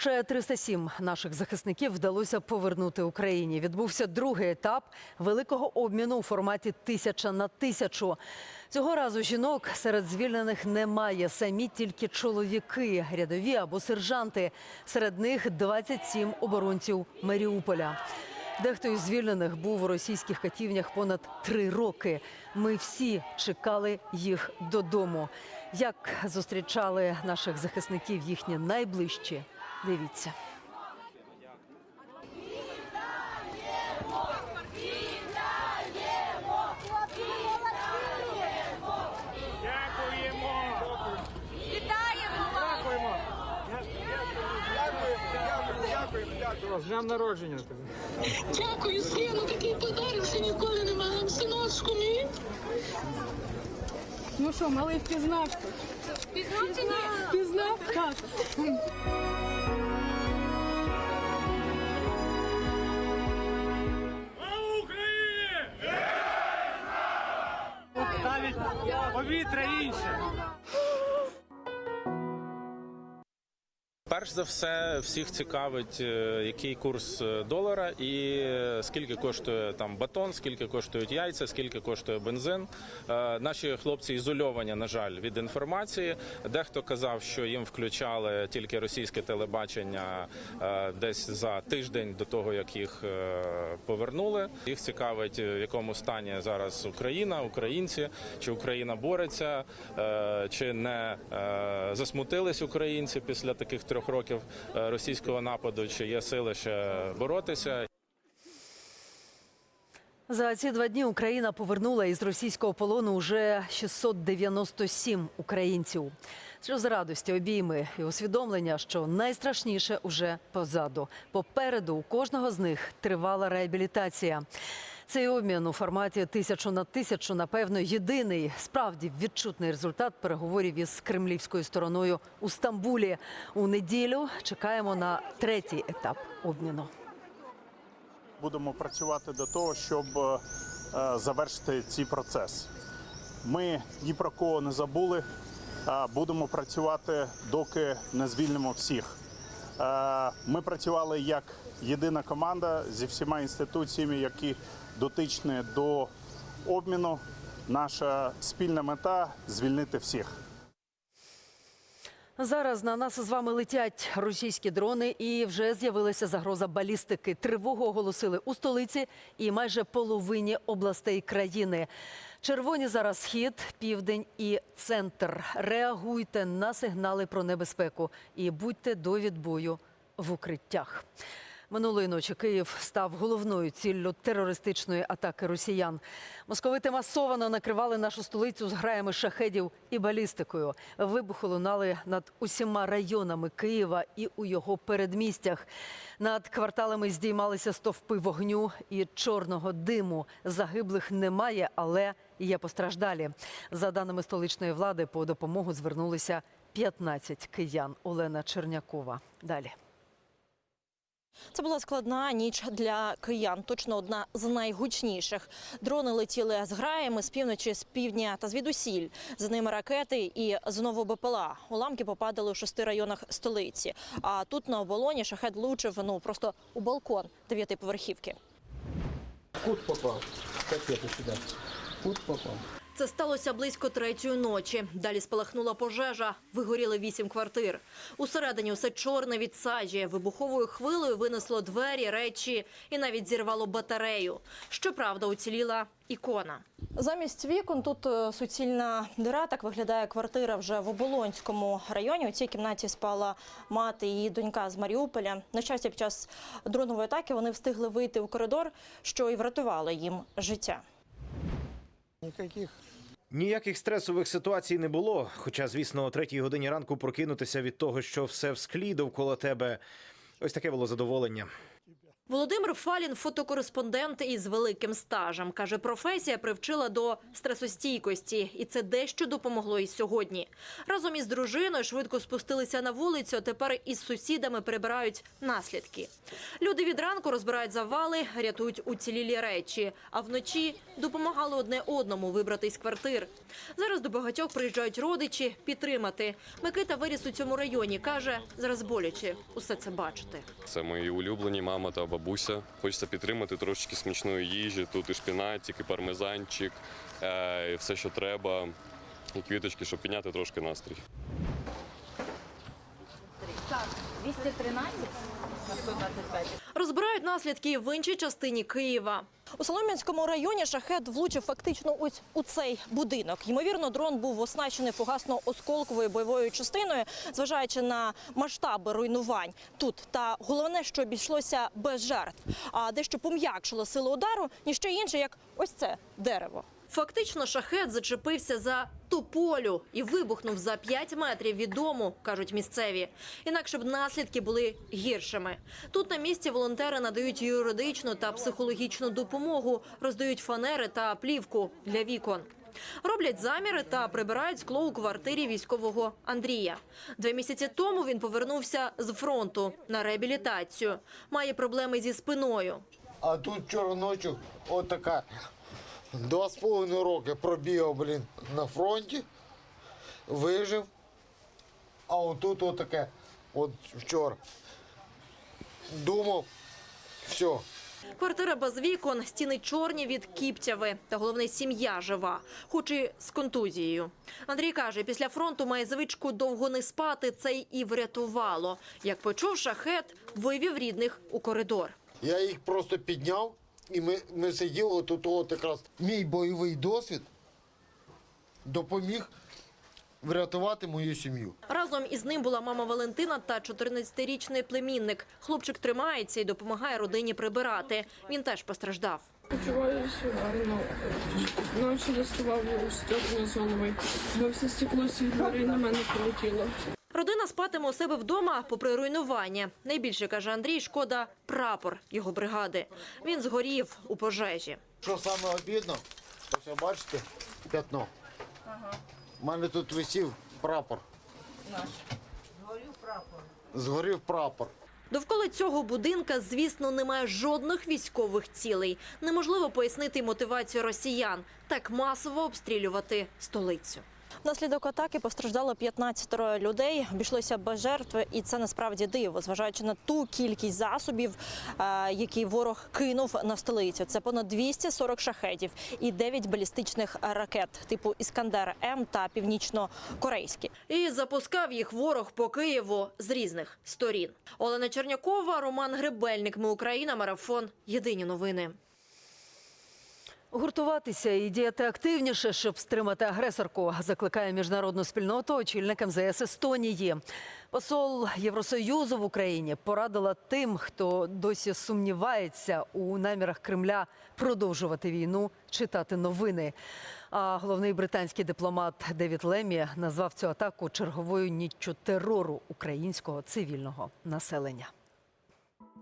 Ще 307 наших захисників вдалося повернути Україні. Відбувся другий етап великого обміну у форматі тисяча на тисячу. Цього разу жінок серед звільнених немає. Самі тільки чоловіки, рядові або сержанти. Серед них 27 оборонців Маріуполя. Дехто із звільнених був у російських катівнях понад три роки. Ми всі чекали їх додому. Як зустрічали наших захисників їхні найближчі? Дивіться. Дякуємо! Вітаємо вас! Дякуємо! З днем народження тобі! Дякую, сину, такий подарок ще ніколи не мала. Синочку мій. Ну що, малий впізнав? Пізнав чи ні? Впізнав? Так. Слава Україні! Навіть повітря інше! Перш за все, всіх цікавить, е, який курс е, долара і е, скільки коштує там батон, скільки коштують яйця, скільки коштує бензин. Наші хлопці ізольовані, на жаль, від інформації. Дехто казав, що їм включали тільки російське телебачення десь за тиждень до того, як їх повернули. Їх цікавить, в якому стані зараз Україна, українці, чи Україна бореться, чи не засмутились українці після таких трьох років е, російського нападу, чи є сили ще боротися. За ці два дні Україна повернула із російського полону уже 697 українців. Сльози радості, обійми і усвідомлення, що найстрашніше уже позаду. Попереду у кожного з них тривала реабілітація. Цей обмін у форматі тисячу на тисячу, напевно, єдиний справді відчутний результат переговорів із кремлівською стороною у Стамбулі. У неділю чекаємо на третій етап обміну. Будемо працювати до того, щоб е, завершити цей процес. Ми ні про кого не забули. а Будемо працювати, доки не звільнимо всіх. Е, Ми працювали як єдина команда зі всіма інституціями, які дотичні до обміну. Наша спільна мета звільнити всіх. Зараз на нас з вами летять російські дрони, і вже з'явилася загроза балістики. Тривогу оголосили у столиці і майже половині областей країни. Червоні зараз схід, південь і центр. Реагуйте на сигнали про небезпеку і будьте до відбою в укриттях. Минулої ночі Київ став головною ціллю терористичної атаки росіян. Московити масово накривали нашу столицю з граями шахедів і балістикою. Вибухи лунали над усіма районами Києва і у його передмістях. Над кварталами здіймалися стовпи вогню і чорного диму. Загиблих немає, але є постраждалі. За даними столичної влади, по допомогу звернулися 15 киян. Олена Чернякова. Далі. Це була складна ніч для киян. Точно одна з найгучніших. Дрони летіли з граями з півночі, з півдня та звідусіль. За ними ракети і знову БПЛА. Уламки попадали у шести районах столиці. А тут на оболоні шахет влучив ну просто у балкон дев'ятиповерхівки. Кут попал. Капец сюда. Кут попал. Це сталося близько третьої ночі. Далі спалахнула пожежа. Вигоріли вісім квартир. Усередині усе чорне від сажі. Вибуховою хвилею винесло двері, речі і навіть зірвало батарею. Щоправда, уціліла ікона. Замість вікон тут е, суцільна дира. Так виглядає квартира вже в Оболонському районі. У цій кімнаті спала мати і її донька з Маріуполя. На щастя, під час дронової атаки вони встигли вийти у коридор, що і врятувало їм життя. Никаких Ніяких стресових ситуацій не було. Хоча, звісно, о третій годині ранку прокинутися від того, що все в склі довкола тебе. Ось таке було задоволення. Володимир Фалін – фотокореспондент із великим стажем. Каже, професія привчила до стресостійкості, і це дещо допомогло і сьогодні. Разом із дружиною швидко спустилися на вулицю, тепер із сусідами прибирають наслідки. Люди від ранку розбирають завали, рятують уцілілі речі, а вночі допомагали одне одному вибрати з квартир. Зараз до багатьох приїжджають родичі підтримати. Микита виріс у цьому районі. Каже, зараз боляче усе це бачити. Це мої улюблені мама та бабуся. Хочеться підтримати трошечки смачної їжі. Тут і шпінатик, і пармезанчик, е, і все, що треба, і квіточки, щоб підняти трошки настрій. Розбирають наслідки в іншій частині Києва. У Солом'янському районі шахет влучив фактично ось у цей будинок. Ймовірно, дрон був оснащений фугасно-осколковою бойовою частиною, зважаючи на масштаби руйнувань тут. Та головне, що обійшлося без жертв. А дещо пом'якшило силу удару, ніщо інше, як ось це дерево. Фактично, шахет зачепився за тополю і вибухнув за 5 метрів від дому, кажуть місцеві. Інакше б наслідки були гіршими. Тут на місці волонтери надають юридичну та психологічну допомогу, роздають фанери та плівку для вікон. Роблять заміри та прибирають скло у квартирі військового Андрія. Два місяці тому він повернувся з фронту на реабілітацію. Має проблеми зі спиною. А тут вчора ночі отака два з половиною роки пробігав, блін, на фронті, вижив. А отут отаке, от вчора. Думав, все. Квартира без вікон, стіни чорні від кіптяви. Та головне, сім'я жива, хоч і з контузією. Андрій каже, після фронту має звичку довго не спати, це й і врятувало. Як почув шахет, вивів рідних у коридор. Я їх просто підняв, і ми, ми сиділи тут от якраз мій бойовий досвід допоміг врятувати мою сім'ю. Разом із ним була мама Валентина та 14-річний племінник. Хлопчик тримається і допомагає родині прибирати. Він теж постраждав. Почуваюся гарно. Ночі доставав стекло з голови. Бо все стекло з на мене полетіло. Родина спатиме у себе вдома попри руйнування. Найбільше, каже Андрій, шкода прапор його бригади. Він згорів у пожежі. Що саме обідно, ось бачите п'ятно. У мене тут висів прапор. Наш. Згорів прапор. Згорів прапор. Довкола цього будинка, звісно, немає жодних військових цілей. Неможливо пояснити мотивацію росіян так масово обстрілювати столицю. Внаслідок атаки постраждало 15 людей. Обійшлося без жертв, і це насправді диво, зважаючи на ту кількість засобів, е, які ворог кинув на столицю. Це понад 240 шахетів і 9 балістичних ракет типу Іскандер М та північно-корейські. І запускав їх ворог по Києву з різних сторін. Олена Чернякова, Роман Гребельник. Ми Україна. Марафон. Єдині новини. Гуртуватися і діяти активніше, щоб стримати агресорку, закликає міжнародну спільноту очільник МЗС Естонії. Посол Євросоюзу в Україні порадила тим, хто досі сумнівається у намірах Кремля продовжувати війну, читати новини. А головний британський дипломат Девід Лемі назвав цю атаку черговою ніччю терору українського цивільного населення.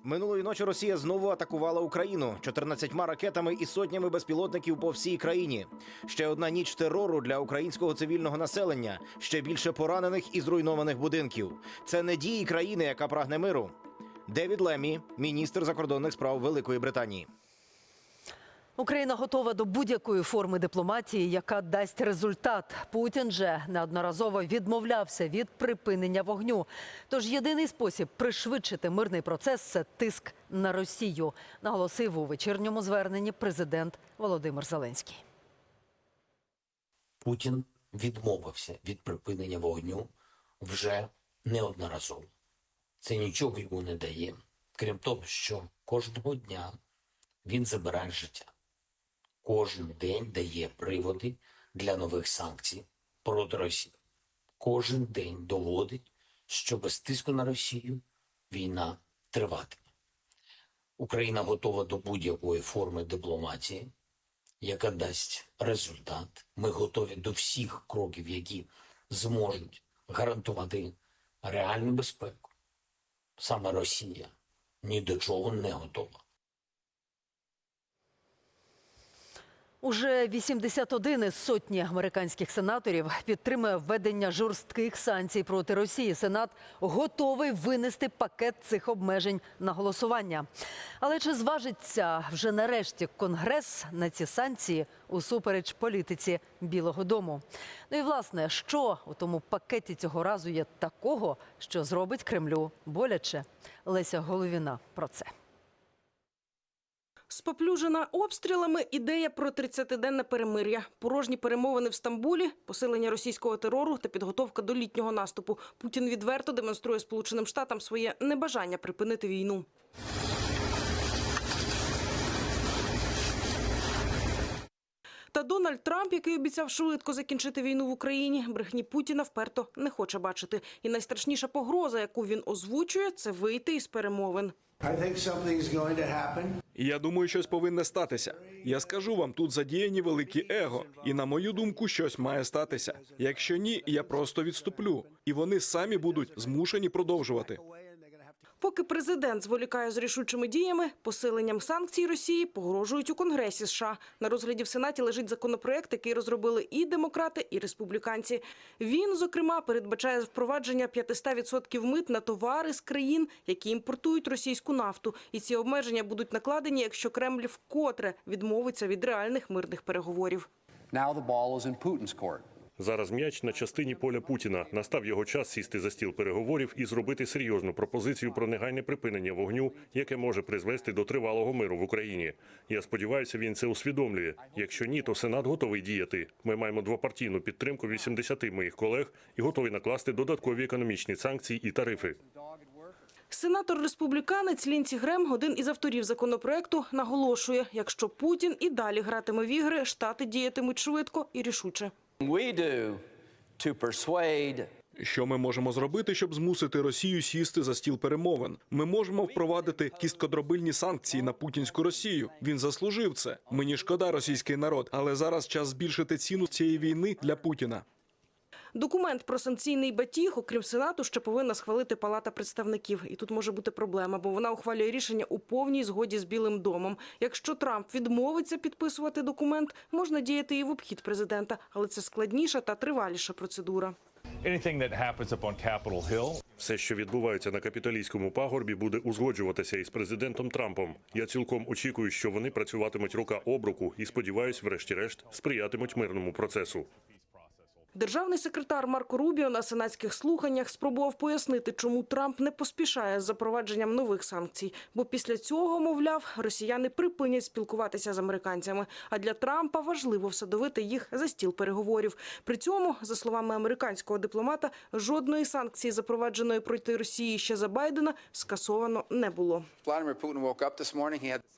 Минулої ночі Росія знову атакувала Україну 14 ракетами і сотнями безпілотників по всій країні. Ще одна ніч терору для українського цивільного населення, ще більше поранених і зруйнованих будинків. Це не дії країни, яка прагне миру. Девід Лемі, міністр закордонних справ Великої Британії. Україна готова до будь-якої форми дипломатії, яка дасть результат. Путін же неодноразово відмовлявся від припинення вогню. Тож єдиний спосіб пришвидшити мирний процес це тиск на Росію, наголосив у вечірньому зверненні президент Володимир Зеленський. Путін відмовився від припинення вогню вже неодноразово. Це нічого йому не дає, крім того, що кожного дня він забирає життя. Кожен день дає приводи для нових санкцій проти Росії. Кожен день доводить, що без тиску на Росію війна триватиме. Україна готова до будь-якої форми дипломатії, яка дасть результат. Ми готові до всіх кроків, які зможуть гарантувати реальну безпеку. Саме Росія ні до чого не готова. Уже 81 із сотні американських сенаторів підтримує введення жорстких санкцій проти Росії. Сенат готовий винести пакет цих обмежень на голосування. Але чи зважиться вже нарешті Конгрес на ці санкції усупереч політиці Білого Дому? Ну і власне, що у тому пакеті цього разу є такого, що зробить Кремлю боляче? Леся Головіна про це. Споплюжена обстрілами ідея про 30-денне перемир'я, порожні перемовини в Стамбулі, посилення російського терору та підготовка до літнього наступу. Путін відверто демонструє Сполученим Штатам своє небажання припинити війну. Та Дональд Трамп, який обіцяв швидко закінчити війну в Україні, брехні Путіна вперто не хоче бачити. І найстрашніша погроза, яку він озвучує, це вийти із перемовин. Я думаю, щось повинне статися. Я скажу вам, тут задіяні великі его, і на мою думку, щось має статися. Якщо ні, я просто відступлю, і вони самі будуть змушені продовжувати. Поки президент зволікає з рішучими діями, посиленням санкцій Росії погрожують у Конгресі США. На розгляді в Сенаті лежить законопроект, який розробили і демократи, і республіканці. Він, зокрема, передбачає впровадження 500% мит на товари з країн, які імпортують російську нафту. І ці обмеження будуть накладені, якщо Кремль вкотре відмовиться від реальних мирних переговорів. Зараз м'яч на частині поля Путіна. Настав його час сісти за стіл переговорів і зробити серйозну пропозицію про негайне припинення вогню, яке може призвести до тривалого миру в Україні. Я сподіваюся, він це усвідомлює. Якщо ні, то Сенат готовий діяти. Ми маємо двопартійну підтримку 80 моїх колег і готові накласти додаткові економічні санкції і тарифи. Сенатор-республіканець Лінці Грем, один із авторів законопроекту, наголошує, якщо Путін і далі гратиме в ігри, штати діятимуть швидко і рішуче. Що ми можемо зробити, щоб змусити Росію сісти за стіл перемовин? Ми можемо впровадити кісткодробильні санкції на путінську Росію. Він заслужив це. Мені шкода російський народ, але зараз час збільшити ціну цієї війни для Путіна. Документ про санкційний батіг, окрім Сенату, ще повинна схвалити Палата представників. І тут може бути проблема, бо вона ухвалює рішення у повній згоді з Білим домом. Якщо Трамп відмовиться підписувати документ, можна діяти і в обхід президента, але це складніша та триваліша процедура. Все, що відбувається на капіталійському пагорбі, буде узгоджуватися із президентом Трампом. Я цілком очікую, що вони працюватимуть рука об руку і сподіваюсь, врешті-решт, сприятимуть мирному процесу. Державний секретар Марко Рубіо на сенатських слуханнях спробував пояснити, чому Трамп не поспішає з запровадженням нових санкцій. Бо після цього, мовляв, росіяни припинять спілкуватися з американцями. А для Трампа важливо всадовити їх за стіл переговорів. При цьому, за словами американського дипломата, жодної санкції, запровадженої проти Росії ще за Байдена, скасовано не було.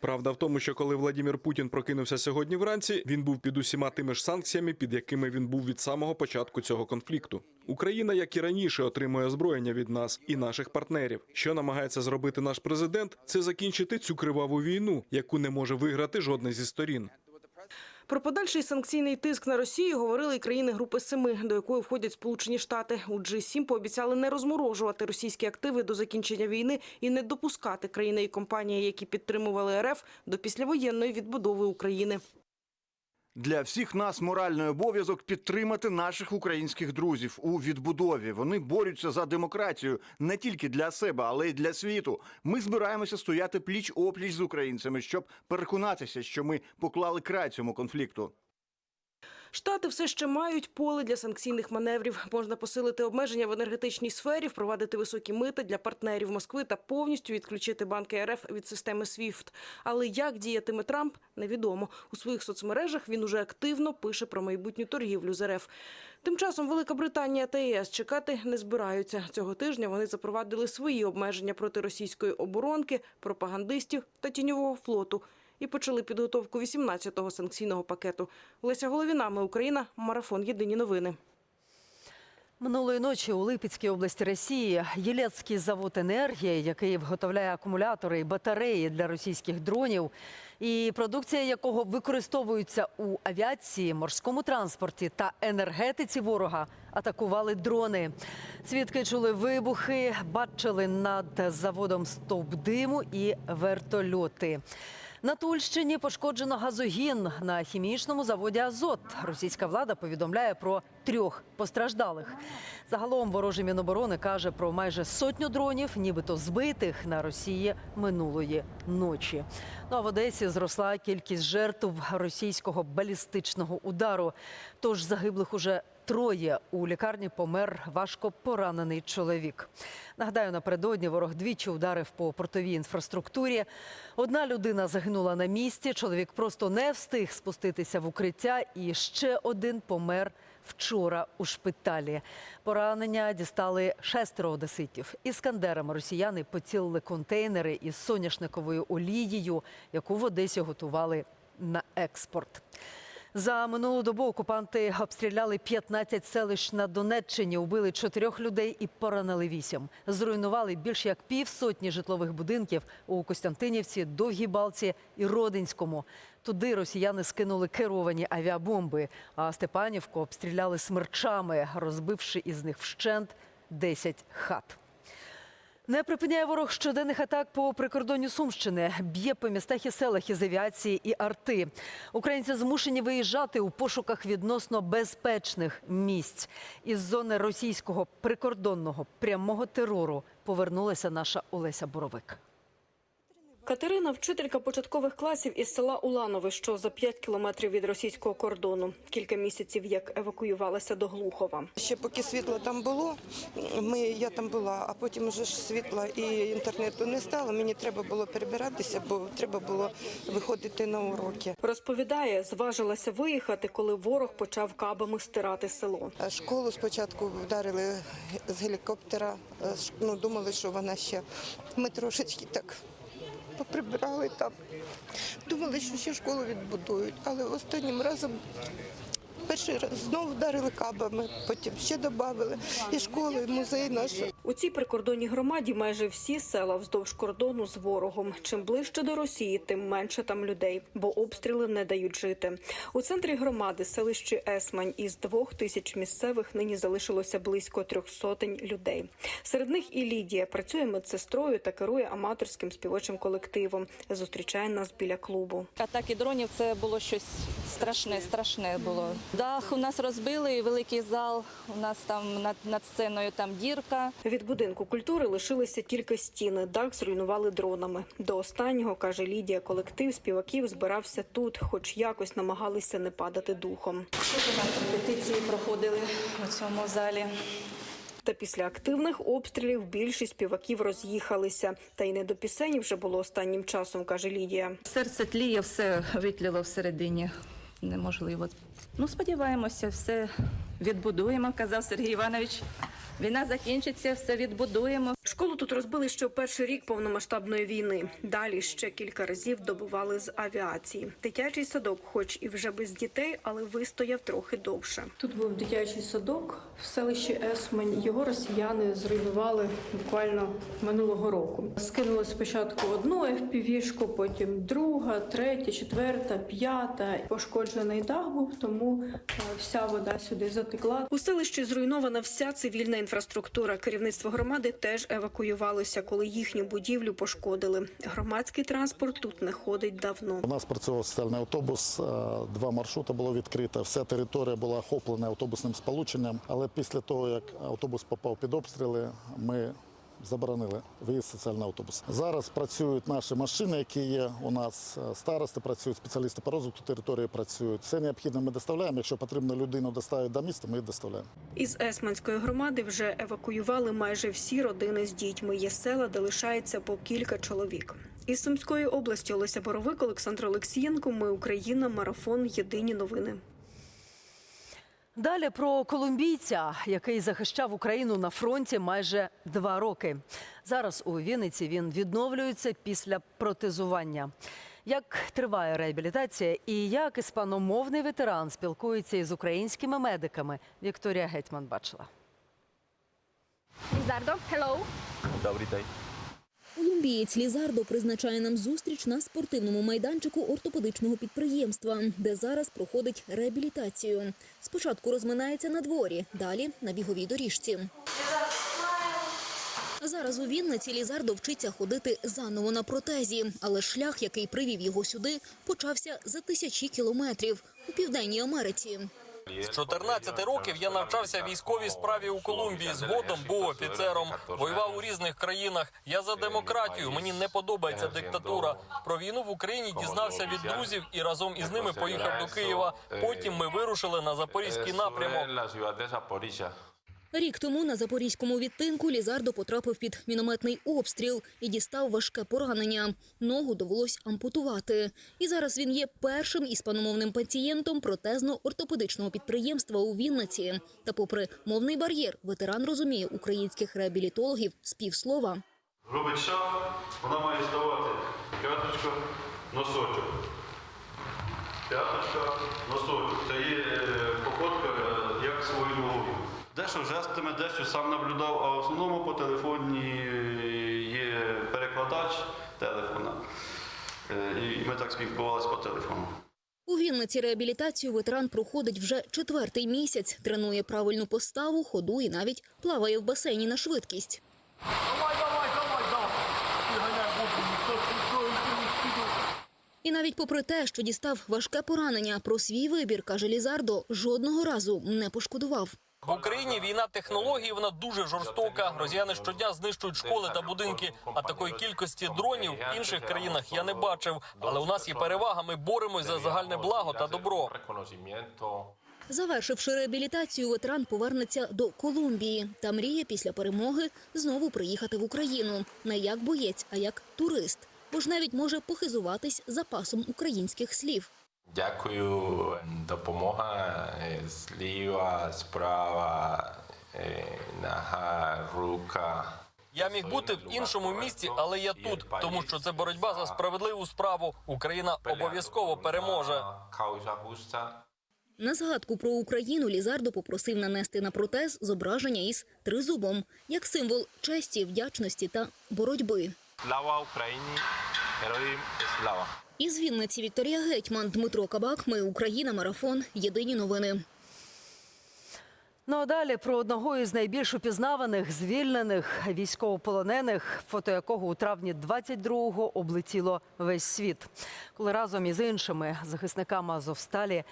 Правда в тому, що коли Владимир Путін прокинувся сьогодні вранці, він був під усіма тими ж санкціями, під якими він був від самого початку цього конфлікту. Україна, як і раніше, отримує озброєння від нас і наших партнерів. Що намагається зробити наш президент, це закінчити цю криваву війну, яку не може виграти жодна зі сторін. Про подальший санкційний тиск на Росію говорили і країни Групи Семи, до якої входять Сполучені Штати. У G7 пообіцяли не розморожувати російські активи до закінчення війни і не допускати країни і компанії, які підтримували РФ, до післявоєнної відбудови України. Для всіх нас моральний обов'язок підтримати наших українських друзів у відбудові. Вони борються за демократію не тільки для себе, але й для світу. Ми збираємося стояти пліч опліч з українцями, щоб переконатися, що ми поклали край цьому конфлікту. Штати все ще мають поле для санкційних маневрів. Можна посилити обмеження в енергетичній сфері, впровадити високі мита для партнерів Москви та повністю відключити банки РФ від системи SWIFT. Але як діятиме Трамп, невідомо. У своїх соцмережах він уже активно пише про майбутню торгівлю з РФ. Тим часом Велика Британія та ЄС чекати не збираються. Цього тижня вони запровадили свої обмеження проти російської оборонки, пропагандистів та тіньового флоту і почали підготовку 18-го санкційного пакету. Леся Головіна, ми Україна, марафон Єдині новини. Минулої ночі у Липецькій області Росії Єлецький завод енергії, який виготовляє акумулятори і батареї для російських дронів, і продукція якого використовується у авіації, морському транспорті та енергетиці ворога, атакували дрони. Свідки чули вибухи, бачили над заводом стовп диму і вертольоти. На Тульщині пошкоджено газогін на хімічному заводі Азот. Російська влада повідомляє про трьох постраждалих. Загалом ворожий міноборони каже про майже сотню дронів, нібито збитих на Росії минулої ночі. Ну а в Одесі зросла кількість жертв російського балістичного удару. Тож загиблих уже троє. У лікарні помер важко поранений чоловік. Нагадаю, напередодні ворог двічі ударив по портовій інфраструктурі. Одна людина загинула на місці. Чоловік просто не встиг спуститися в укриття, і ще один помер вчора у шпиталі. Поранення дістали шестеро одеситів. Іскандерами росіяни поцілили контейнери із соняшниковою олією, яку в Одесі готували на експорт. За минулу добу окупанти обстріляли 15 селищ на Донеччині, убили чотирьох людей і поранили вісім. Зруйнували більш як півсотні житлових будинків у Костянтинівці, Довгій Балці і Родинському. Туди росіяни скинули керовані авіабомби, а Степанівку обстріляли смерчами, розбивши із них вщент 10 хат. Не припиняє ворог щоденних атак по прикордонню Сумщини. Б'є по містах і селах із авіації і арти. Українці змушені виїжджати у пошуках відносно безпечних місць. Із зони російського прикордонного прямого терору повернулася наша Олеся Боровик. Катерина – вчителька початкових класів із села Уланове, що за 5 кілометрів від російського кордону. Кілька місяців як евакуювалася до Глухова. Ще поки світла там було, ми, я там була, а потім вже ж світла і інтернету не стало. Мені треба було перебиратися, бо треба було виходити на уроки. Розповідає, зважилася виїхати, коли ворог почав кабами стирати село. Школу спочатку вдарили з гелікоптера. е, Ну, думали, що вона ще. Ми трошечки так поприбирали там. Думали, що ще школу відбудують, але останнім разом. Перший раз знову вдарили кабами, потім ще додали і школу, і музей наш. У цій прикордонній громаді майже всі села вздовж кордону з ворогом. Чим ближче до Росії, тим менше там людей, бо обстріли не дають жити. У центрі громади селищі Есмань із двох тисяч місцевих нині залишилося близько трьох сотень людей. Серед них і Лідія працює медсестрою та керує аматорським співочим колективом. Зустрічає нас біля клубу. Атаки дронів це було щось страшне, страшне було. Дах у нас розбили, великий зал. У нас там над, над сценою там дірка. Від будинку культури лишилися тільки стіни. Дах зруйнували дронами. До останнього каже Лідія, колектив співаків збирався тут, хоч якось намагалися не падати духом. Репетиції проходили у цьому залі. Та після активних обстрілів більшість співаків роз'їхалися. Та й не до пісень вже було останнім часом, каже Лідія. Серце тліє, все витліло всередині. Неможливо. Ну, сподіваємося, все відбудуємо, казав Сергій Іванович. Війна закінчиться, все відбудуємо. Школу тут розбили ще в перший рік повномасштабної війни. Далі ще кілька разів добували з авіації. Дитячий садок, хоч і вже без дітей, але вистояв трохи довше. Тут був дитячий садок в селищі Есмань. Його росіяни зруйнували буквально минулого року. Скинули спочатку одну FPV-шку, потім друга, третя, четверта, п'ята. Пошкоджений дах був, тому е, вся вода сюди затекла. У селищі зруйнована вся цивільна інфраструктура. Керівництво громади теж евакуювалося, коли їхню будівлю пошкодили. Громадський транспорт тут не ходить давно. У нас працював соціальний автобус, е, два маршрути було відкрито. Вся територія була охоплена автобусним сполученням. Але після того, як автобус попав під обстріли, ми заборонили виїзд соціального автобуса. Зараз працюють наші машини, які є у нас. Е, Старости працюють, спеціалісти по розвитку території працюють. Все необхідне ми доставляємо. Якщо потрібно людину доставити до міста, ми її доставляємо. Із Есманської громади вже евакуювали майже всі родини з дітьми. Є села, де лишається по кілька чоловік. Із Сумської області Олеся Боровик, Олександр Олексієнко. Ми Україна. Марафон. Єдині новини. Далі про колумбійця, який захищав Україну на фронті майже два роки. Зараз у Вінниці він відновлюється після протезування. Як триває реабілітація і як іспаномовний ветеран спілкується із українськими медиками, Вікторія Гетьман бачила. Лізардо, hello. Добрий день. Колумбієць Лізардо призначає нам зустріч на спортивному майданчику ортопедичного підприємства, де зараз проходить реабілітацію. Спочатку розминається на дворі, далі на біговій доріжці. Зараз у Вінниці Лізардо вчиться ходити заново на протезі, але шлях, який привів його сюди, почався за тисячі кілометрів у південній Америці. З 14 років я навчався військовій справі у Колумбії. Згодом був офіцером. Воював у різних країнах. Я за демократію. Мені не подобається диктатура. Про війну в Україні дізнався від друзів і разом із ними поїхав до Києва. Потім ми вирушили на запорізький напрямок. Рік тому на запорізькому відтинку Лізардо потрапив під мінометний обстріл і дістав важке поранення. Ногу довелось ампутувати. І зараз він є першим іспаномовним пацієнтом протезно-ортопедичного підприємства у Вінниці. Та попри мовний бар'єр, ветеран розуміє українських реабілітологів з півслова. Робить шаг, вона має ставати п'яточка, носочок. П'яточка, носочок. Це є е, походка е, як свою ногу. Дещо жестами, дещо сам наблюдав, а в основному по телефоні є перекладач телефона. Е, І ми так спілкувалися по телефону. У Вінниці реабілітацію ветеран проходить вже четвертий місяць. Тренує правильну поставу, ходу і навіть плаває в басейні на швидкість. І навіть попри те, що дістав важке поранення, про свій вибір, каже Лізардо, жодного разу не пошкодував. В Україні війна технологій вона дуже жорстока. Росіяни щодня знищують школи та будинки. А такої кількості дронів в інших країнах я не бачив. Але у нас є перевага. Ми боремось за загальне благо та добро. Завершивши реабілітацію, ветеран повернеться до Колумбії та мріє після перемоги знову приїхати в Україну не як боєць, а як турист. Бо ж навіть може похизуватись запасом українських слів. Дякую, допомога, е, зліва, справа, е, нога, рука. Я міг бути в іншому місці, але я тут, тому що це боротьба за справедливу справу. Україна обов'язково переможе. На згадку про Україну Лізардо попросив нанести на протез зображення із тризубом як символ честі, вдячності та боротьби. Слава Україні! Героям слава! Із Вінниці Вікторія Гетьман, Дмитро Кабак. Ми Україна. Марафон. Єдині новини. Ну а далі про одного із найбільш упізнаваних звільнених військовополонених, фото якого у травні 22-го облетіло весь світ. Коли разом із іншими захисниками Азовсталі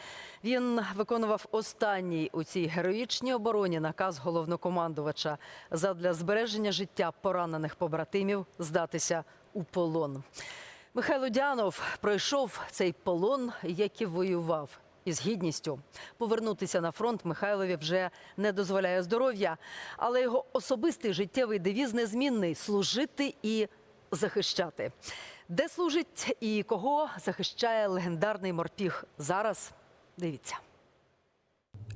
він виконував останній у цій героїчній обороні наказ головнокомандувача задля збереження життя поранених побратимів здатися у полон. Михайло Дянов пройшов цей полон, як і воював. Із гідністю повернутися на фронт Михайлові вже не дозволяє здоров'я, але його особистий життєвий девіз незмінний служити і захищати. Де служить і кого захищає легендарний морпіг зараз? Дивіться.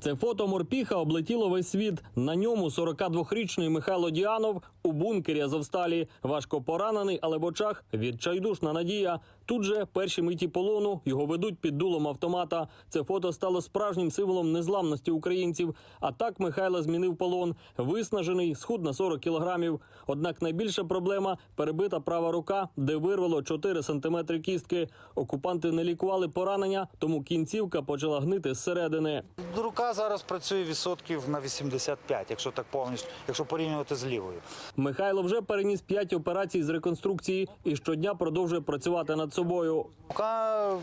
Це фото морпіха облетіло весь світ. На ньому 42-річний Михайло Діанов у бункері Азовсталі. Важко поранений, але в очах відчайдушна надія. Тут же перші миті полону його ведуть під дулом автомата. Це фото стало справжнім символом незламності українців. А так Михайло змінив полон. Виснажений, схуд на 40 кілограмів. Однак найбільша проблема перебита права рука, де вирвало 4 сантиметри кістки. Окупанти не лікували поранення, тому кінцівка почала гнити зсередини. Рука зараз працює відсотків на 85, якщо так повністю, якщо порівнювати з лівою. Михайло вже переніс 5 операцій з реконструкції і щодня продовжує працювати над собою. Рука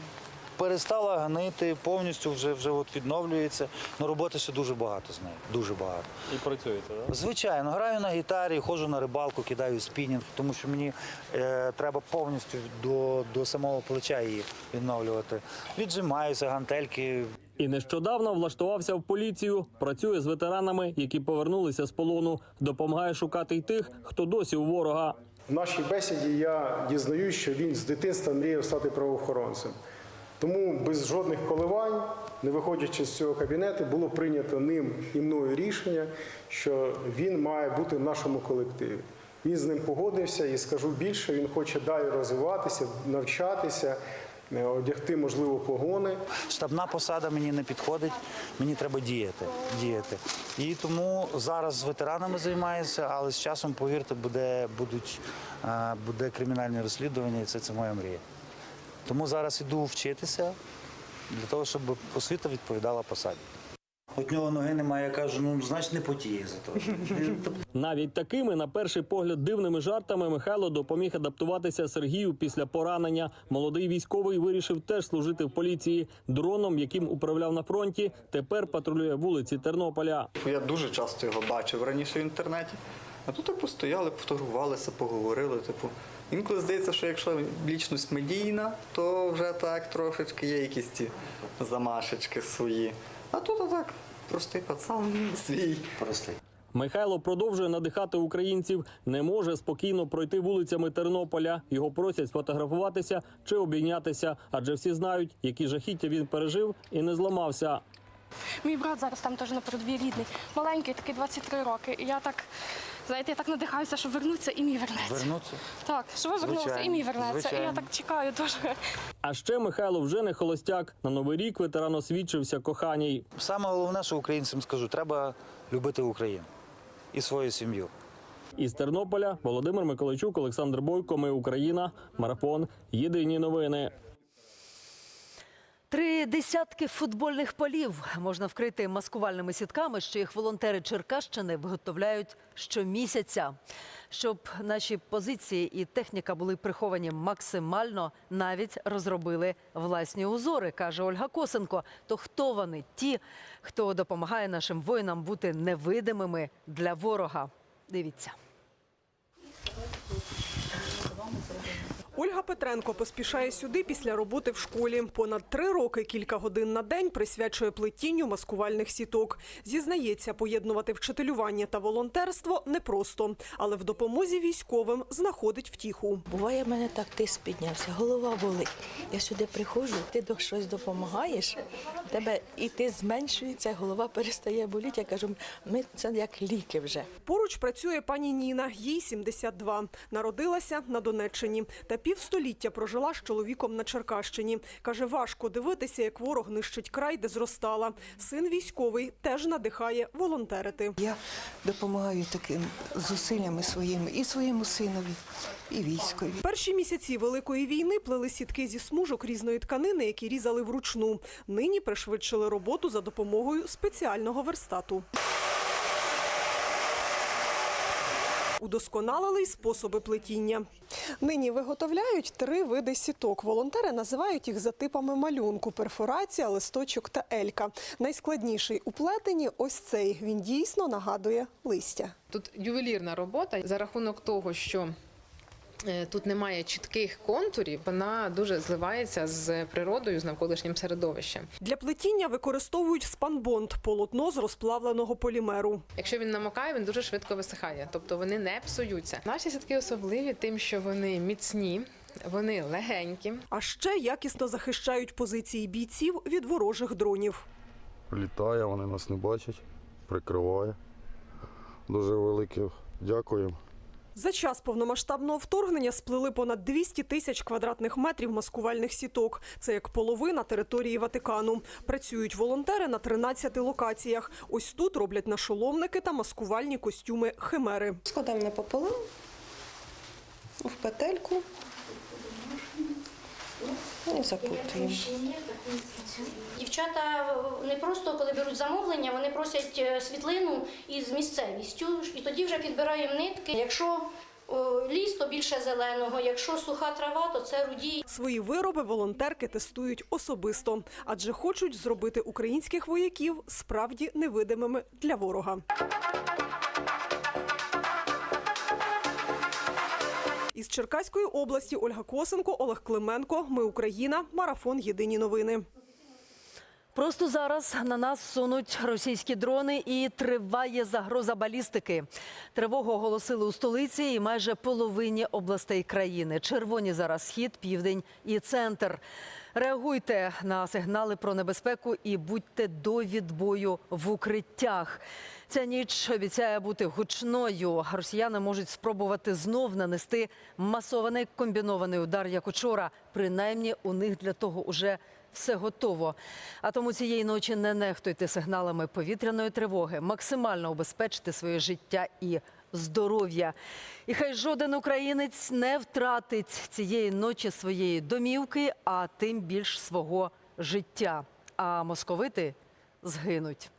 перестала гнити, повністю вже, вже от відновлюється. Ну, роботи ще дуже багато з нею. Дуже багато. І працюєте, так? Звичайно, граю на гітарі, ходжу на рибалку, кидаю спінінг, тому що мені е, треба повністю до, до самого плеча її відновлювати. Віджимаюся, гантельки. І нещодавно влаштувався в поліцію. Працює з ветеранами, які повернулися з полону. Допомагає шукати й тих, хто досі у ворога. В нашій бесіді я дізнаюсь, що він з дитинства мріяв стати правоохоронцем. Тому без жодних коливань, не виходячи з цього кабінету, було прийнято ним і мною рішення, що він має бути в нашому колективі. Він з ним погодився і скажу більше, він хоче далі розвиватися, навчатися одягти, можливо, погони. Штабна посада мені не підходить, мені треба діяти. діяти. І тому зараз з ветеранами займаюся, але з часом, повірте, буде, будуть, е, буде кримінальне розслідування, і це, це моя мрія. Тому зараз іду вчитися для того, щоб освіта відповідала посаді. От нього ноги немає, я кажу, ну значить не потіє за то. Навіть такими, на перший погляд, дивними жартами Михайло допоміг адаптуватися Сергію після поранення. Молодий військовий вирішив теж служити в поліції. Дроном, яким управляв на фронті, тепер патрулює вулиці Тернополя. Я дуже часто його бачив раніше в інтернеті. А тут так постояли, пофотографувалися, поговорили. Типу, інколи здається, що якщо лічність медійна, то вже так трошечки є якісь ці замашечки свої. А тут отак, простий пацан свій. Простий. Михайло продовжує надихати українців. Не може спокійно пройти вулицями Тернополя. Його просять сфотографуватися чи обійнятися, адже всі знають, які жахіття він пережив і не зламався. Мій брат зараз там теж на передовій рідний. Маленький, такий 23 роки. І я так, знаєте, я так надихаюся, що вернуться і мій вернеться. Вернуться? Так, що ви вернулися і мій вернеться. І я так чекаю дуже. А ще Михайло вже не холостяк. На новий рік ветеран освідчився коханій. Саме головне, що українцям скажу, треба любити Україну і свою сім'ю. Із Тернополя Володимир Миколайчук, Олександр Бойко. Ми Україна. Марафон. Єдині новини. Три десятки футбольних полів можна вкрити маскувальними сітками, що їх волонтери Черкащини виготовляють щомісяця. Щоб наші позиції і техніка були приховані максимально, навіть розробили власні узори, каже Ольга Косенко. То хто вони? Ті, хто допомагає нашим воїнам бути невидимими для ворога. Дивіться. Ольга Петренко поспішає сюди після роботи в школі. Понад три роки кілька годин на день присвячує плетінню маскувальних сіток. Зізнається, поєднувати вчителювання та волонтерство непросто, але в допомозі військовим знаходить втіху. Буває, в мене так тиск піднявся, голова болить. Я сюди приходжу, ти до щось допомагаєш, тебе і ти зменшується, голова перестає боліти. Я кажу, ми це як ліки вже. Поруч працює пані Ніна, їй 72. Народилася на Донеччині та півстоліття прожила з чоловіком на Черкащині. Каже, важко дивитися, як ворог нищить край, де зростала. Син військовий теж надихає волонтерити. Я допомагаю таким зусиллями своїми і своєму синові, і військові. Перші місяці великої війни плели сітки зі смужок різної тканини, які різали вручну. Нині пришвидшили роботу за допомогою спеціального верстату. Удосконалили й способи плетіння. Нині виготовляють три види сіток. Волонтери називають їх за типами малюнку: перфорація, листочок та елька. Найскладніший у плетенні ось цей. Він дійсно нагадує листя. Тут ювелірна робота за рахунок того, що тут немає чітких контурів, вона дуже зливається з природою, з навколишнім середовищем. Для плетіння використовують спанбонд – полотно з розплавленого полімеру. Якщо він намокає, він дуже швидко висихає, тобто вони не псуються. Наші сітки особливі тим, що вони міцні, вони легенькі. А ще якісно захищають позиції бійців від ворожих дронів. Літає, вони нас не бачать, прикриває. Дуже велике дякуємо. За час повномасштабного вторгнення сплели понад 200 тисяч квадратних метрів маскувальних сіток. Це як половина території Ватикану. Працюють волонтери на 13 локаціях. Ось тут роблять нашоломники та маскувальні костюми химери. Складаємо напополам в петельку і запутуємо. Дівчата не просто коли беруть замовлення, вони просять е, світлину із місцевістю, і тоді вже підбираємо нитки. Якщо ліс, то більше зеленого, якщо суха трава, то це руді. Свої вироби волонтерки тестують особисто, адже хочуть зробити українських вояків справді невидимими для ворога. Із Черкаської області Ольга Косенко, Олег Клименко. Ми Україна. Марафон. Єдині новини. Просто зараз на нас сунуть російські дрони і триває загроза балістики. Тривогу оголосили у столиці і майже половині областей країни. Червоні зараз схід, південь і центр. Реагуйте на сигнали про небезпеку і будьте до відбою в укриттях. Ця ніч обіцяє бути гучною. Росіяни можуть спробувати знов нанести масований комбінований удар, як учора. Принаймні, у них для того уже все готово. А тому цієї ночі не нехтуйте сигналами повітряної тривоги, максимально убезпечте своє життя і здоров'я. І хай жоден українець не втратить цієї ночі своєї домівки, а тим більш свого життя. А московити згинуть.